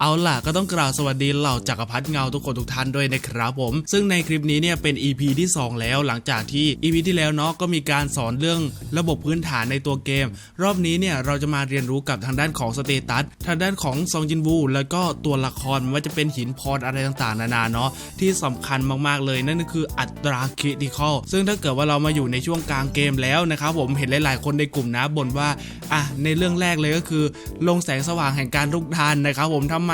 เอาล่ะก็ต้องกล่าวสวัสดีเหล่าจักรพรรดิเงาทุกคนทุกท่านด้วยนะครับผม ซึ่งในคลิปนี้เนี่ยเป็น EP ที่ 2 แล้วหลังจากที่ EP ที่แล้วเนาะก็มีการสอนเรื่องระบบพื้นฐานในตัวเกม รอบนี้เนี่ยเราจะมาเรียนรู้กับทางด้านของสเตตัสทางด้านของซองจินวูแล้วก็ตัวละครไม่ว่าจะเป็นหินพรอะไรต่างๆ นานาเนาะที่สำคัญมากๆเลยนั่นก็คืออัตราคริติคอลซึ่งถ้าเกิดว่าเรามาอยู่ในช่วงกลางเกมแล้วนะครับผมเห็นหลายๆ คนในกลุ่มนะบ่นว่าอะในเรื่องแรกเลยก็คือ ลงแสงสว่างแห่งการรุกทานนะครับผมทำไม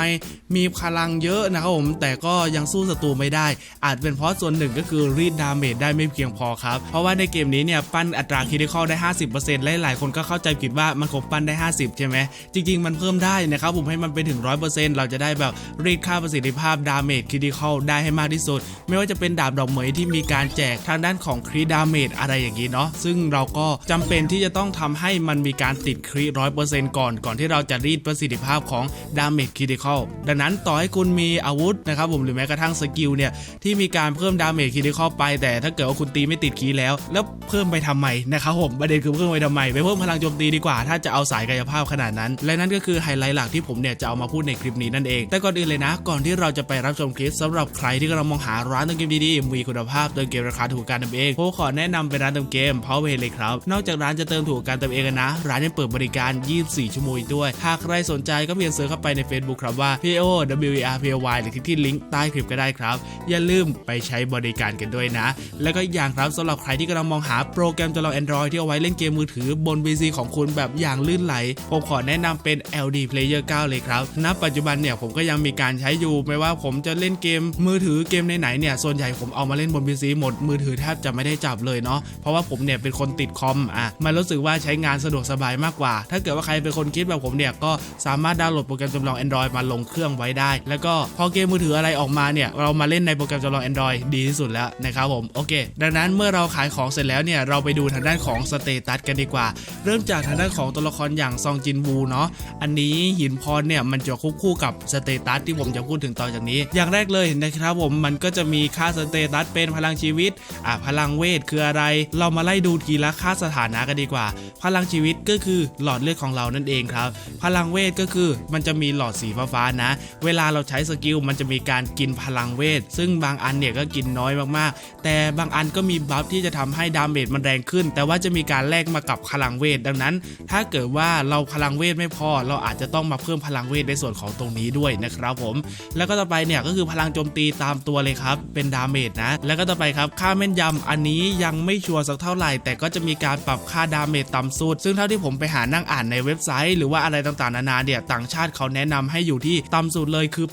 มีพลังเยอะนะครับผม แต่ก็ยังสู้ศัตรูไม่ได้ อาจเป็นเพราะส่วนหนึ่งก็คือรีดดาเมจได้ไม่เพียงพอครับ เพราะว่าในเกมนี้เนี่ยปั้นอัตราคิดคอลได้ 50%และหลายคนก็เข้าใจผิดว่ามันคงปั้นได้ 50 ใช่ไหมจริง ๆ มันเพิ่มได้นะครับผมให้มันไปถึง 100%เราจะได้แบบรีดค่าประสิทธิภาพดาเมจคิดคอลได้ให้มากที่สุด ไม่ว่าจะเป็นดาบดอกเหมยที่มีการแจกทางด้านของครีดาเมจอะไรอย่างนี้เนาะซึ่งเราก็จำเป็นที่จะต้องทำให้มันมีการติดครีร้อยเปอร์เซ็นต์ก่อนก่อนที่เราจะรีดประสิทธิภาพของดาเมจคิดคอลดังนั้นต่อให้คุณมีอาวุธนะครับผมหรือแม้กระทั่งสกิลเนี่ยที่มีการเพิ่มดาเมจคิดคอลไปแต่ถ้าเกิดว่าคุณตีไม่ติดคีย์แล้ว แล้วเพิ่มไปทำไมนะครับผมประเด็นคือเพิ่มไปทำไมไปเพิ่มพลังโจมตีดีกว่า ถ้าจะเอาสายกายภาพขนาดนั้น และนั่นก็คือไฮไลท์หลักที่ผมเนี่ยจะเอามาพูดในคลิปนี้นั่นเอง แต่ก่อนอื่นเลยนะ ก่อนที่เราจะไปรับชมคลิปสำหรับใครที่กำลังมองหาร้านเติมเกมดีๆมีคุณภาพเติมเกมราคาถูกการเติมเองผมขอแนะนำเป็นร้านเติมเกม Power เลยครับนอกจากร้านจะเติมถูกการเติมเองนะ ร้านยังเปิดบริการ 24 ชั่วโมงด้วยหากใครสนใจก็เพียงเสิร์ชเข้าไปใน Facebook ครับว่า P O W E R P O Y หรือคลิกที่ลิงก์ใต้คลิปก็ได้ครับ อย่าลืมไปใช้บริการกันด้วยนะ แล้วก็อีกอย่างครับสำหรับใครที่กำลังมองหาโปรแกรมจอ Android ที่เอาไว้เล่นเกมมือถือบน PC ของคุณแบบอย่างลื่นไหล ผมขอแนะนำเป็น LD Player 9 เลยครับ ณ ปัจจุบันเนี่ยผมก็ยังมีการใช้อยู่ ไม่ว่าผมจะเล่นเกมมือถือเกมไหนๆเนี่ย ส่วนใหญ่ผมเอามาเล่นบน PC หมด มือถือแทบจะไม่ได้จับเลยเนาะ เพราะว่าผมเนี่ยเป็นคนติดคอม อะ มันรู้สึกว่าใช้งานสะดวกสบายมากกว่า ถ้าเกิดว่าใครเป็นคนคิดแบบผมเนี่ย ก็สามารถดาวน์โหลดโปรแกรมจำลอง Android มาลงเครื่องไว้ได้ แล้วก็พอเกมมือถืออะไรออกมาเนี่ยเรามาเล่นในโปรแกรมจำลอง Android ดีที่สุดแล้วนะครับผมโอเค ดังนั้นเมื่อเราขายของเสร็จแล้วเนี่ยเราไปดูทางด้านของสเตตัสกันดีกว่า เริ่มจากทางด้านของตัวละครอย่างซองจินวูเนาะอันนี้หินพรเนี่ยมันจะควบคู่กับสเตตัสที่ผมจะพูดถึงต่อจากนี้ อย่างแรกเลยนะครับผมมันก็จะมีค่าสเตตัสเป็นพลังชีวิตอะพลังเวทคืออะไร เรามาไล่ดูทีละค่าสถานะกันดีกว่า พลังชีวิตก็คือหลอดเลือดของเรานั่นเองครับ พลังเวทก็คือมันจะมีหลอดสีฟ้านะ เวลาเราใช้สกิลมันจะมีการกินพลังเวท ซึ่งบางอันเนี่ยก็กินน้อยมากๆ แต่บางอันก็มีบัฟที่จะทำให้ดาเมจมันแรงขึ้น แต่ว่าจะมีการแลกมากับพลังเวท ดังนั้น ถ้าเกิดว่าเราพลังเวทไม่พอ เราอาจจะต้องมาเพิ่มพลังเวทในส่วนของตรงนี้ด้วยนะครับผม แล้วก็ต่อไปเนี่ยก็คือพลังโจมตีตามตัวเลยครับ เป็นดาเมจนะ แล้วก็ต่อไปครับค่าแม่นยำอันนี้ยังไม่ชัวร์สักเท่าไหร่ แต่ก็จะมีการปรับค่าดาเมจต่ำสุด ซึ่งเท่าที่ผมไปหานั่งอ่านในเว็บไซต์ หรือว่าอะไรต่างๆนานาเนี่ยต่างชาติเขาแนะนำให้อยู่ที่ต่ำสุดเลยคือ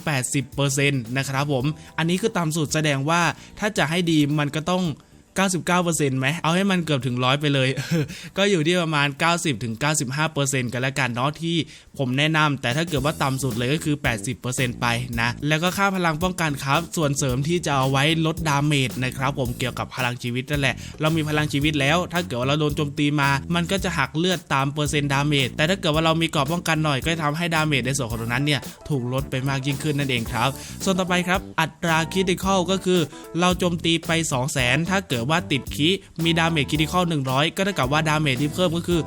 80%นะครับผม อันนี้คือต่ำสุดแสดงว่าถ้าจะให้ดีมันก็ต้อง 99%ไหมเอาให้มันเกือบถึงร้อยไปเลย ก็อยู่ที่ประมาณ 90-95%กันแล้วกันเนาะที่ผมแนะนำแต่ถ้าเกิดว่าต่ำสุดเลยก็คือ 80%ไปนะ แล้วก็ค่าพลังป้องกันครับ ส่วนเสริมที่จะเอาไว้ลดดาเมจนะครับผมเกี่ยวกับพลังชีวิตนั่นแหละ เรามีพลังชีวิตแล้ว ถ้าเกิดว่าเราโดนโจมตีมา มันก็จะหักเลือดตามเปอร์เซ็นต์ดาเมจ แต่ถ้าเกิดว่าเรามีเกราะป้องกันหน่อยก็จะทำให้ดาเมจในส่วนของตรงนั้นเนี่ยถูกลดไปมากยิ่งขึ้นนั่นเองครับ ส่วนต่อไปครับ อัตราคิติคอลก็คือ เราโจมตีไป 2 0 0 0 0 0ถ้าเกิดว่าติดคีมีดาเมจคิติคอล100 ก็เท่ากับว่าดาเมจที่เพิ่มก็คือ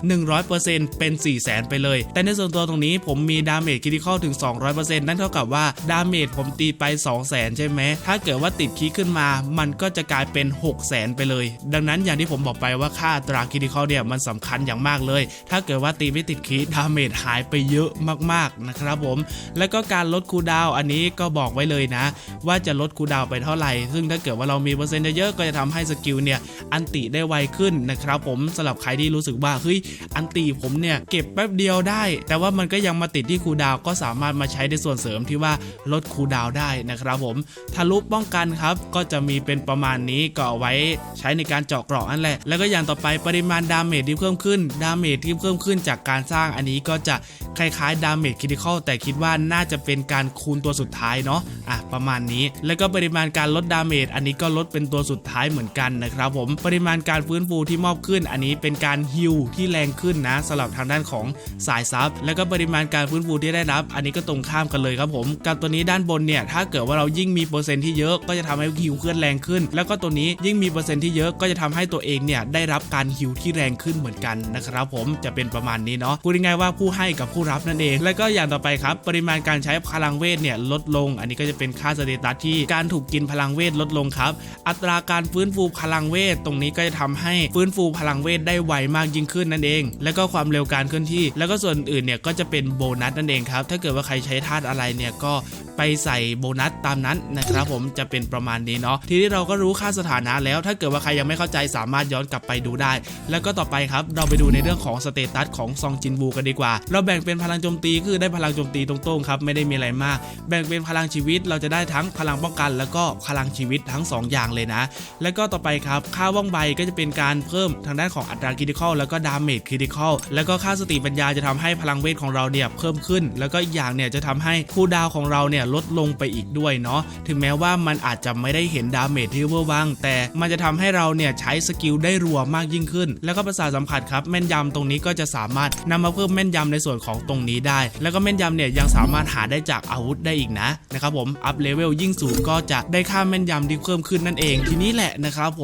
100%เป็น 4 0 0 0 0 ไปเลย แต่ในส่วนตัวตรงนี้ผมมีดาเมจคิติคอลถึง 200%นั่นเท่ากับว่าดาเมจผมตีไป 2 0 0 0 0 0 ใช่ไหม ถ้าเกิดว่าติดคีขึ้นมา มันก็จะกลายเป็น 6 0 0 0 0 0 ไปเลย ดังนั้นอย่างที่ผมบอกไปว่าค่าตราคิติคอลเนี่ยมันสำคัญอย่างมากเลย ถ้าเกิดว่าตีไม่ติดคีดาเมจหายไปเยอะมากๆนะครับผม แล้วก็การลดคูดาวอันนี้ก็บอกไว้เลยนะ ว่าจะลดคูดาวไปเท่าไหร่ ซึ่งถ้าเกิดว่าเรามีเปอร์เซ็นต์เยอะก็จะทำให้สกิลเนี่ยอันติได้ไวขึ้นนะครับผมสำหรับใครที่รู้สึกว่าเฮ้ยอันติผมเนี่ยเก็บแป๊บเดียวได้ แต่ว่ามันก็ยังมาติดที่คูดาวก็สามารถมาใช้ในส่วนเสริมที่ว่าลดคูดาวได้นะครับผมทะลุป้องกันครับก็จะมีเป็นประมาณนี้ก็เอไว้ใช้ในการเจาะเกราะนั่นแหละ แล้วก็อย่างต่อไปปริมาณดาเมจที่เพิ่มขึ้นดาเมจที่เพิ่มขึ้นจากการสร้างอันนี้ก็จะคล้ายๆดาเมจคริติคอลแต่คิดว่าน่าจะเป็นการคูณตัวสุดท้ายเนาะอะประมาณนี้ แล้วก็ปริมาณการลดดาเมจอันนี้ก็ลดเป็นตัวสุดท้ายเหมือนกันนะครับผมปริมาณการฟื้นฟูที่มอบขึ้น อันนี้เป็นการฮิลที่แรงขึ้นนะสำหรับทางด้านของสายซับแล้วก็ปริมาณการฟื้นฟูที่ได้รับ อันนี้ก็ตรงข้ามกันเลยครับผมกับตัวนี้ด้านบนเนี่ยถ้าเกิดว่าเรายิ่งมีเปอร์เซ็นต์ที่เยอะก็จะทำให้ฮิลเคลื่อนแรงขึ้น แล้วก็ตัวนี้ยิ่งมีเปอร์เซ็นต์ที่เยอะก็จะทำให้ตัวเองเนี่ยได้รับการฮิลที่แรงขึ้นเหมือนกันนะครับผมจะเป็นประมาณนี้เนาะพูดง่ายๆว่าผู้ให้กับผู้รับนั่นเอง แล้วก็อย่างต่อไปครับปริมาณการใช้พลังเวทเนี่ยลดลง อันนี้ก็จะเป็นค่าสเตตัสที่การถูกกินพลังเวทลดลงครับอัตราการฟื้นฟูพลังเวทตรงนี้ก็จะทำให้ฟื้นฟูพลังเวทได้ไวมากยิ่งขึ้นนั่นเอง แล้วก็ความเร็วการเคลื่อนที่ แล้วก็ส่วนอื่นเนี่ยก็จะเป็นโบนัสนั่นเองครับ ถ้าเกิดว่าใครใช้ธาตุอะไรเนี่ยก็ไปใส่โบนัสตามนั้นนะครับผมจะเป็นประมาณนี้เนาะทีนี้เราก็รู้ค่าสถานะแล้ว ถ้าเกิดว่าใครยังไม่เข้าใจสามารถย้อนกลับไปดูได้ แล้วก็ต่อไปครับเราไปดูในเรื่องของสเตตัสของซองจินบูกันดีกว่า เราแบ่งเป็นพลังโจมตีคือได้พลังโจมตีตรงๆครับไม่ได้มีอะไรมาก แบ่งเป็นพลังชีวิตเราจะได้ทั้งพลังป้องกัน แล้วก็พลังชีวิตทั้ง 2 อย่างเลยนะ แล้วก็ต่อไปครับ ค่าว่องไวก็จะเป็นการเพิ่มทางด้านของอัตราคริติคอลแล้วก็ดาเมจคริติคอลแล้วก็ค่าสติปัญญาจะทำให้พลังเวทของเราเนี่ยเพิ่มขึ้น แล้วก็อีกอย่างเนี่ยจะทำให้คูดาวของเราเนี่ยลดลงไปอีกด้วยเนาะถึงแม้ว่ามันอาจจะไม่ได้เห็นดาเมจที่เวอร์วังแต่มันจะทำให้เราเนี่ยใช้สกิลได้รัวมากยิ่งขึ้น แล้วก็ประสาสัมผัสครับแม่นยำตรงนี้ก็จะสามารถนำมาเพิ่มแม่นยำในส่วนของตรงนี้ได้ แล้วก็แม่นยำเนี่ยยังสามารถหาได้จากอาวุธได้อีกนะนะครับผมอัพเลเวลยิ่งสูงก็จะได้ค่าแม่นยำที่เพิ่มขึ้นนั่นเองทีนี้แหละนะครับผม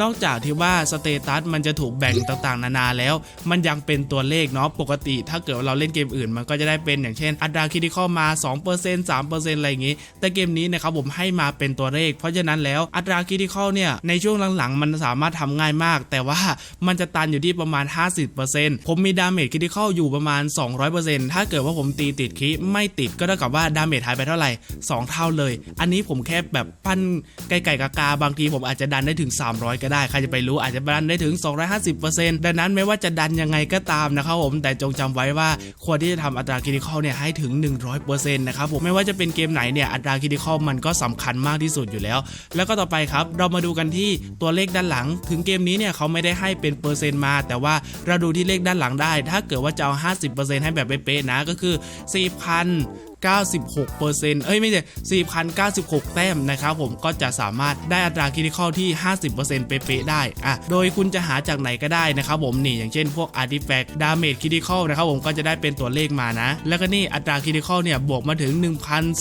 นอกจากที่ว่าสเตตัสมันจะถูกแบ่งต่างๆ นานาแล้ว มันยังเป็นตัวเลขเนาะปกติ ถ้าเกิดว่าเราเล่นเกมอื่น มันก็จะได้เป็นอย่างเช่น อัตราคริติคอมา 2% 3%อะไรอย่างงี้ แต่เกมนี้นะครับผมให้มาเป็นตัวเลข เพราะฉะนั้นแล้วอัตราคริติคอเนี่ยในช่วงหลังๆ มันสามารถทำง่ายมาก แต่ว่ามันจะตันอยู่ที่ประมาณ 50%ผมมีดาเมจคริติคออยู่ประมาณ 200%ถ้าเกิดว่าผมตีติดคิไม่ติดก็เท่ากับว่าดาเมจหายไปเท่าไหร่ 2 เท่าเลย อันนี้ผมแค่แบบปั้นไก่ไก่กากาบางทีผมอาจจะดันได้ถึง300 ก็ได้ใครจะไปรู้อาจจะดันได้ถึง 250%ดังนั้นไม่ว่าจะดันยังไงก็ตามนะครับผมแต่จงจำไว้ว่าควรที่จะทำอัตราคริติคอลเนี่ยให้ถึง 100%นะครับผมไม่ว่าจะเป็นเกมไหนเนี่ยอัตราคริติคอลมันก็สำคัญมากที่สุดอยู่แล้ว แล้วก็ต่อไปครับเรามาดูกันที่ตัวเลขด้านหลัง ถึงเกมนี้เนี่ยเขาไม่ได้ให้เป็นเปอร์เซ็นต์มา แต่ว่าเราดูที่เลขด้านหลังได้ ถ้าเกิดว่าจะเอา 50%ให้แบบเป๊ะๆนะก็คือ 4,000 96%เอ้ยไม่ใช่4,096 แต้มนะครับผมก็จะสามารถได้อัตราคริติคอลที่ 50%เป๊ะๆได้อะโดยคุณจะหาจากไหนก็ได้นะครับผมนี่อย่างเช่นพวก Artifact Damage Critical นะครับผมก็จะได้เป็นตัวเลขมานะ แล้วก็นี่อัตราคริติคอลเนี่ยบวกมาถึง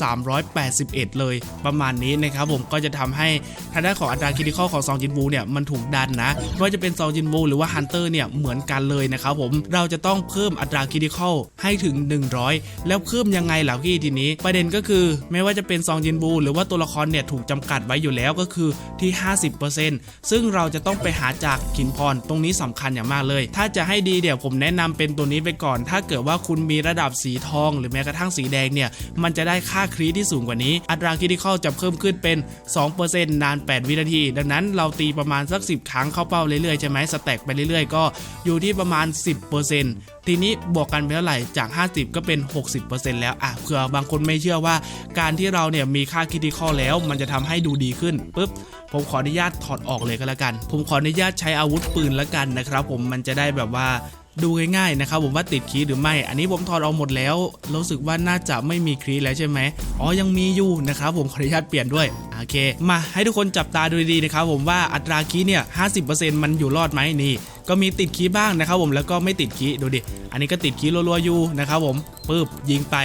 1,381 เลย ประมาณนี้นะครับผมก็จะทำให้ทางด้านของอัตราคริติคอลของซองจินบูเนี่ยมันถูกดันนะไม่ว่าจะเป็นซองจินบูหรือว่าฮันเตอร์เนี่ยเหมือนกันเลยนะครับผมเราจะต้องเพิ่มอัตราคริติคอลให้ถึง 100 แล้วเพิ่มยังไงล่ะพี่ทีนี้ ประเด็นก็คือไม่ว่าจะเป็นซองจินบู หรือว่าตัวละครเนี่ยถูกจำกัดไว้อยู่แล้วก็คือที่ 50%ซึ่งเราจะต้องไปหาจากขินพรตรงนี้สำคัญอย่างมากเลย ถ้าจะให้ดีเดี๋ยวผมแนะนำเป็นตัวนี้ไปก่อน ถ้าเกิดว่าคุณมีระดับสีทอง หรือแม้กระทั่งสีแดงเนี่ยมันจะได้ค่าครีที่สูงกว่านี้ อัตราคริติคอลจะเพิ่มขึ้นเป็น 2%นาน 8 วินาที ดังนั้นเราตีประมาณสัก 10 ครั้งเข้าเป้าเรื่อยๆใช่ไหมสแต็กไปเรื่อยๆ ก็อยู่ที่ประมาณ 10% ทีนี้บวกกันไปเท่าไหร่จาก 50 ก็เป็น 60%แล้วอะเผื่อบางคนไม่เชื่อว่า การที่เราเนี่ยมีค่าคริติคอแล้ว มันจะทำให้ดูดีขึ้นปุ๊บผมขออนุญาตถอดออกเลยก็แล้วกัน ผมขออนุญาตใช้อาวุธปืนแล้วกันนะครับ ผมมันจะได้แบบว่าดูง่ายๆนะครับผมว่าติดคีย์หรือไม่ อันนี้ผมถอดออกหมดแล้ว รู้สึกว่าน่าจะไม่มีคีแล้วใช่ไหมอ๋อยังมีอยู่นะครับผมขออนุญาตเปลี่ยนด้วยโอเค มาให้ทุกคนจับตาดูดีๆนะครับผมว่าอัตราคีย์เนี่ย50%มันอยู่รอดไหมนี่ ก็มีติดคีบ้างนะครับผมแล้วก็ไม่ติดคีดูดิ อันนี้ก็ติดคีรัวๆอยู่นะครับผมปึ๊บยิงไป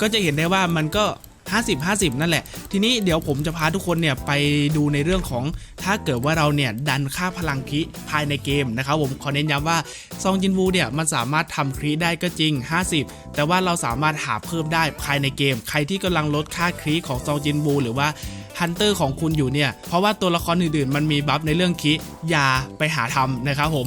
ก็จะเห็นได้ว่ามันก็50 50 นั่นแหละ ทีนี้เดี๋ยวผมจะพาทุกคนเนี่ยไปดูในเรื่องของถ้าเกิดว่าเราเนี่ยดันค่าพลังคิภายในเกมนะครับผมขอเน้นย้ำว่าซองจินวูเนี่ยมันสามารถทำคริได้ก็จริง 50 แต่ว่าเราสามารถหาเพิ่มได้ภายในเกม ใครที่กำลังลดค่าคริของซองจินวูหรือว่า ฮันเตอร์ของคุณอยู่เนี่ย เพราะว่าตัวละครอื่นๆ มันมีบัฟในเรื่องคิอย่าไปหาทำนะครับผม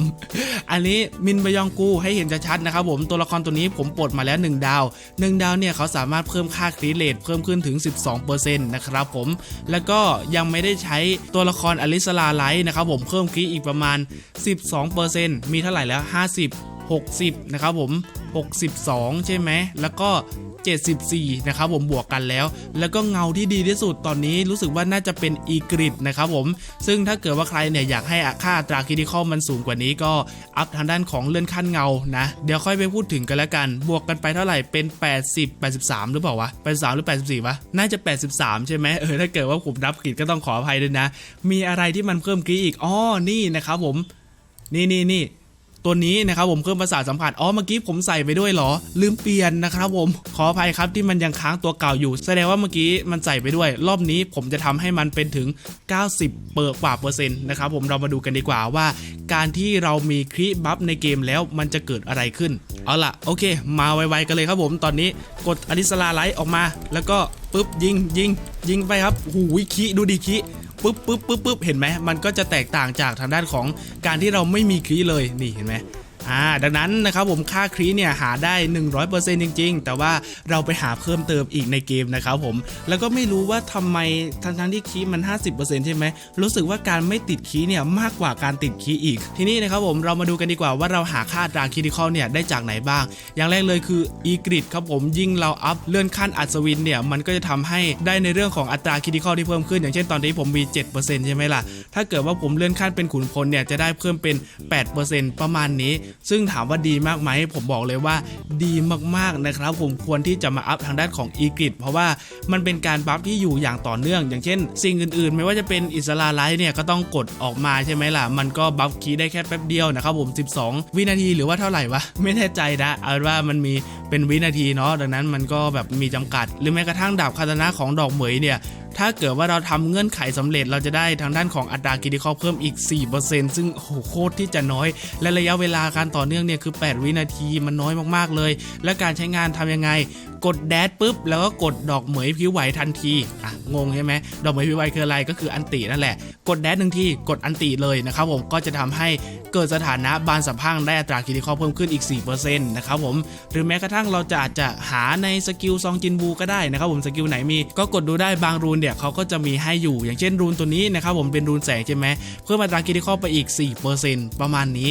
อันนี้มินบยองกูให้เห็นชัดๆนะครับผมตัวละครตัวนี้ผมปลดมาแล้ว 1 ดาว 1 ดาวเนี่ยเขาสามารถเพิ่มค่าครีเลทเพิ่มขึ้นถึง 12%นะครับผม แล้วก็ยังไม่ได้ใช้ตัวละครอลิสลาไลท์นะครับผมเพิ่มครีอีกประมาณ 12%มีเท่าไหร่แล้ว 50 60 นะครับผม 62 ใช่ไหม แล้วก็ 74 นะครับผมบวกกันแล้ว แล้วก็เงาที่ดีที่สุดตอนนี้รู้สึกว่าน่าจะเป็นอีกริดนะครับผม ซึ่งถ้าเกิดว่าใครเนี่ยอยากให้ค่าอัตราคิดิคอลมันสูงกว่านี้ก็อัพทางด้านของเลื่อนขั้นเงานะ เดี๋ยวค่อยไปพูดถึงกันแล้วกัน บวกกันไปเท่าไหร่เป็น 80 83 หรือเปล่าวะ83หรือ 84วะน่าจะ 83 ใช่ไหมเออถ้าเกิดว่าผมนับผิดก็ต้องขออภัยด้วยนะ มีอะไรที่มันเพิ่มกี้อีกอ๋อนี่นะครับผม นี่นี่นี่ ตัวนี้นะครับผมเพิ่มประสาทสัมผัสอ๋อเมื่อกี้ผมใส่ไปด้วยเหรอ ลืมเปลี่ยนนะครับผมขออภัยครับที่มันยังค้างตัวเก่าอยู่ แสดงว่าเมื่อกี้มันใส่ไปด้วย รอบนี้ผมจะทำให้มันเป็นถึง 90 เปอร์กว่าเปอร์เซ็นต์นะครับผมเรามาดูกันดีกว่าว่า การที่เรามีคริบัฟในเกมแล้วมันจะเกิดอะไรขึ้น เอาล่ะโอเค มาไวๆกันเลยครับผมตอนนี้กดอดิสลาไลท์ออกมา แล้วก็ปุ๊บยิงยิงยิงไปครับหูยคิดูดีคิ ปุ๊บปุ๊บปุ๊บปุ๊บเห็นไหมมันก็จะแตกต่างจากทางด้านของการที่เราไม่มีคลีเลยนี่เห็นไหม อ่าดังนั้นนะครับผมค่าคลีเนี่ยหาได้ 100%จริง ๆ แต่ว่าเราไปหาเพิ่มเติมอีกในเกมนะครับผมแล้วก็ไม่รู้ว่าทำไมทั้งทั้งที่คีย์มัน 50%ใช่ไหมรู้สึกว่าการไม่ติดคีเนี่ยมากกว่าการติดคีอีก ทีนี้นะครับผมเรามาดูกันดีกว่าว่าเราหาค่าตราคิดิคอลเนี่ยได้จากไหนบ้าง อย่างแรกเลยคืออีกริดครับผมยิ่งเราอัพเลื่อนขั้นอัศวินเนี่ยมันก็จะทำให้ได้ในเรื่องของอัตราคิดิคอลที่เพิ่มขึ้น อย่างเช่นตอนนี้ผมมี 7%ใช่ไหมล่ะถ้าเกิดว่าผมเลื่อนขั้นเป็นขุนพลเนี่ยจะได้เพิ่มเป็น 8%ประมาณนี้ซึ่งถามว่าดีมากไหมผมบอกเลยว่าดีมากๆนะครับ ผมควรที่จะมาอัพทางด้านของอีกริดเพราะว่ามันเป็นการบัฟที่อยู่อย่างต่อเนื่อง อย่างเช่น สิ่งอื่นๆ ไม่ว่าจะเป็นอิสลาไลท์เนี่ยก็ต้องกดออกมาใช่ไหมล่ะ มันก็บัฟคีได้แค่แป๊บเดียวนะครับผม 12 วินาทีหรือว่าเท่าไหร่วะ ไม่แน่ใจนะเอาว่ามันมีเป็นวินาทีเนาะดังนั้นมันก็แบบมีจำกัด หรือแม้กระทั่งดาบคาตานะของดอกเหมยเนี่ย ถ้าเกิดว่าเราทำเงื่อนไขสำเร็จเราจะได้ทางด้านของอัตรากิติคอเพิ่มอีก 4%ซึ่งโหโคตรที่จะน้อย และระยะเวลาการต่อเนื่องเนี่ยคือ 8 วินาทีมันน้อยมากๆเลย และการใช้งานทำยังไง กดแดดปุ๊บ แล้วก็กดดอกเหมยผิวไหวทันทีอะงงใช่ไหมดอกเหมยผิวไหวคืออะไรก็คืออันตินั่นแหละ กดแดดหนึ่งทีกดอันติเลยนะครับผมก็จะทำให้เกิดสถานะบานสัมพังได้อัตรากิติคอเพิ่มขึ้นอีก 4%นะครับผมหรือแม้กระทั่งเราจะอาจจะหาในสกิลซองจินบูก็ได้นะครับผมสกิลไหนมีก็กดดูได้บางรูนเนี่ยเขาก็จะมีให้อยู่อย่างเช่นรูนตัวนี้นะครับผมเป็นรูนแสงใช่ไหมเพิ่มอัตรากิติคอลไปอีก 4%ประมาณนี้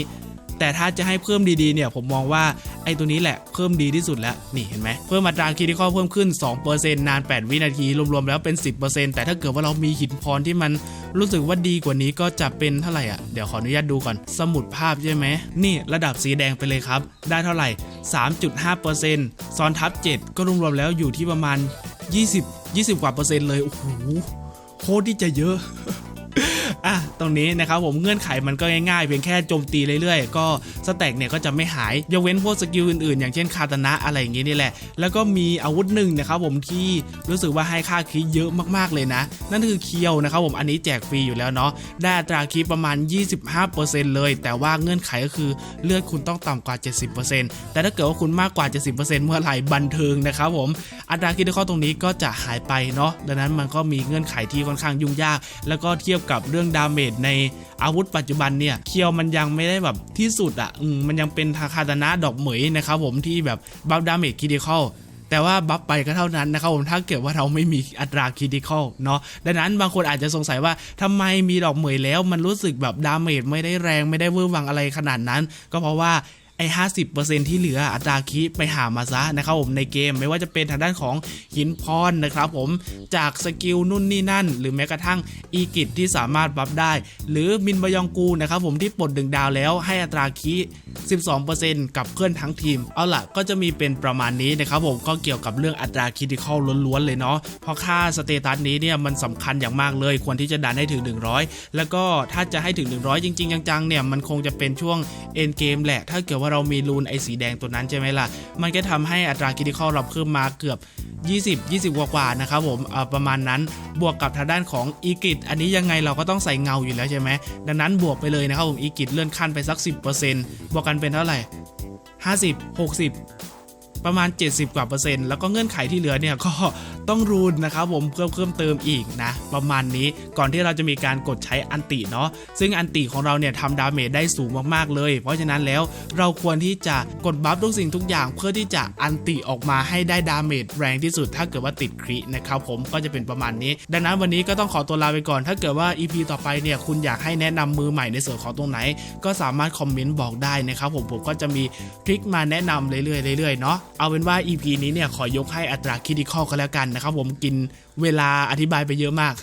แต่ถ้าจะให้เพิ่มดีๆเนี่ยผมมองว่าไอ้ตัวนี้แหละเพิ่มดีที่สุดแล้วนี่เห็นไหมเพิ่มอัตราคิดิคอลเพิ่มขึ้น 2%นาน 8 วินาทีรวมๆแล้วเป็น 10%แต่ถ้าเกิดว่าเรามีหินพรที่มันรู้สึกว่าดีกว่านี้ก็จะเป็นเท่าไหร่อะ เดี๋ยวขออนุญาตดูก่อน สมุดภาพใช่ไหม นี่ระดับสีแดงไปเลยครับ ได้เท่าไหร่ 3.5%ซ้อนทับ 7 ก็รวมๆแล้วอยู่ที่ประมาณ 20 20 กว่าเปอร์เซ็นต์เลย โอ้โหโคตรที่จะเยอะ อะตรงนี้นะครับผมเงื่อนไขมันก็ง่ายๆเพียงแค่โจมตีเรื่อยๆ ก็สแต็กเนี่ยก็จะไม่หายยกเว้นพวกสกิลอื่นๆ อย่างเช่นคาตานะอะไรอย่างงี้นี่แหละ แล้วก็มีอาวุธหนึ่งนะครับผมที่รู้สึกว่าให้ค่าคีย์เยอะมากๆเลยนะ นั่นคือเคียวนะครับผมอันนี้แจกฟรีอยู่แล้วเนาะได้อัตราคีย์ประมาณ 25%เลย แต่ว่าเงื่อนไขก็คือเลือดคุณต้องต่ำกว่า 70%แต่ถ้าเกิดว่าคุณมากกว่า 70%เมื่อไหร่บันเทิงนะครับผมอัตราคีย์ที่ข้อตรงนี้ก็จะหายไปเนาะดังนั้นมันก็มีเงื่อนไขที่ค่อนข้างยุ่งยาก แล้วก็เทียบกับเรื่องดาเมจในอาวุธปัจจุบันเนี่ยเคียวมันยังไม่ได้แบบที่สุดอะมันยังเป็นทาคาตานะดอกเหมยนะครับผมที่แบบบัฟดาเมจคิดิคอลแต่ว่าบัฟไปก็เท่านั้นนะครับผมถ้าเกิดว่าเราไม่มีอัตราคิดิคอลเนาะดังนั้นบางคนอาจจะสงสัยว่าทำไมมีดอกเหมยแล้ว มันรู้สึกแบบดาเมจไม่ได้แรงไม่ได้เวอร์วังอะไรขนาดนั้น ก็เพราะว่า ไอ้ห้าสิที่เหลืออัตราคิไปหามาซะนะครับผมในเกมไม่ว่าจะเป็นทางด้านของหินพรนะครับผมจากสกิลนู่นนี่นั่น หรือแม้กระทั่งอีกิจที่สามารถบัฟได้ หรือมินบยองกูนะครับผมที่ปลดดึงดาวแล้วให้อัตราคิ12%กับเพื่อนทั้งทีม เอาล่ะก็จะมีเป็นประมาณนี้นะครับผมก็เกี่ยวกับเรื่องอัตราคิดิคอลล้วนๆเลยเนาะเพราะค่าสเตตัสนี้เนี่ยมันสำคัญอย่างมากเลยควรที่จะดันให้ถึง 100 แล้วก็ถ้าจะให้ถึง 100 จริง ๆ จังๆเนี่ยมันคงจะเป็นช่วงเอ็นเกมแหละถ้าเกิดว่าเรามีรูนไอสีแดงตัวนั้นใช่ไหมล่ะ มันก็ทำให้อัตราคิดิคอลเราเพิ่มมาเกือบ 20 20 กว่าๆนะครับผมเอ่อประมาณนั้นบวกกับทางด้านของอีกิจอันนี้ยังไงเราก็ต้องใส่เงาอยู่แล้วใช่ไหมดังนั้นบวกไปเลยนะครับผมอีกิจเลื่อนขั้นไปสัก 10%บวกกันเป็นเท่าไหร่ 50 60ประมาณ 70 กว่าเปอร์เซ็นต์ แล้วก็เงื่อนไขที่เหลือเนี่ยก็ ต้องรูนนะครับผมเพิ่มเพิ่มเติมอีกนะประมาณนี้ก่อนที่เราจะมีการกดใช้อันติเนาะซึ่งอันติของเราเนี่ยทำดาเมจได้สูงมากๆเลย เพราะฉะนั้นแล้วเราควรที่จะกดบัฟทุกสิ่งทุกอย่าง เพื่อที่จะอันติออกมาให้ได้ดาเมจแรงที่สุด ถ้าเกิดว่าติดครินะครับผมก็จะเป็นประมาณนี้ ดังนั้นวันนี้ก็ต้องขอตัวลาไปก่อน ถ้าเกิดว่า EP ต่อไปเนี่ยคุณอยากให้แนะนำมือใหม่ในส่วนของตรงไหน ก็สามารถคอมเมนต์บอกได้นะครับผมผมก็จะมีทริคมาแนะนำเรื่อยๆเรื่อยๆเนาะเอาเป็นว่า EP นี้เนี่ยขอยกให้อัตราคิดิคอลก็แล้วกันนะครับผมกินเวลาอธิบายไปเยอะมาก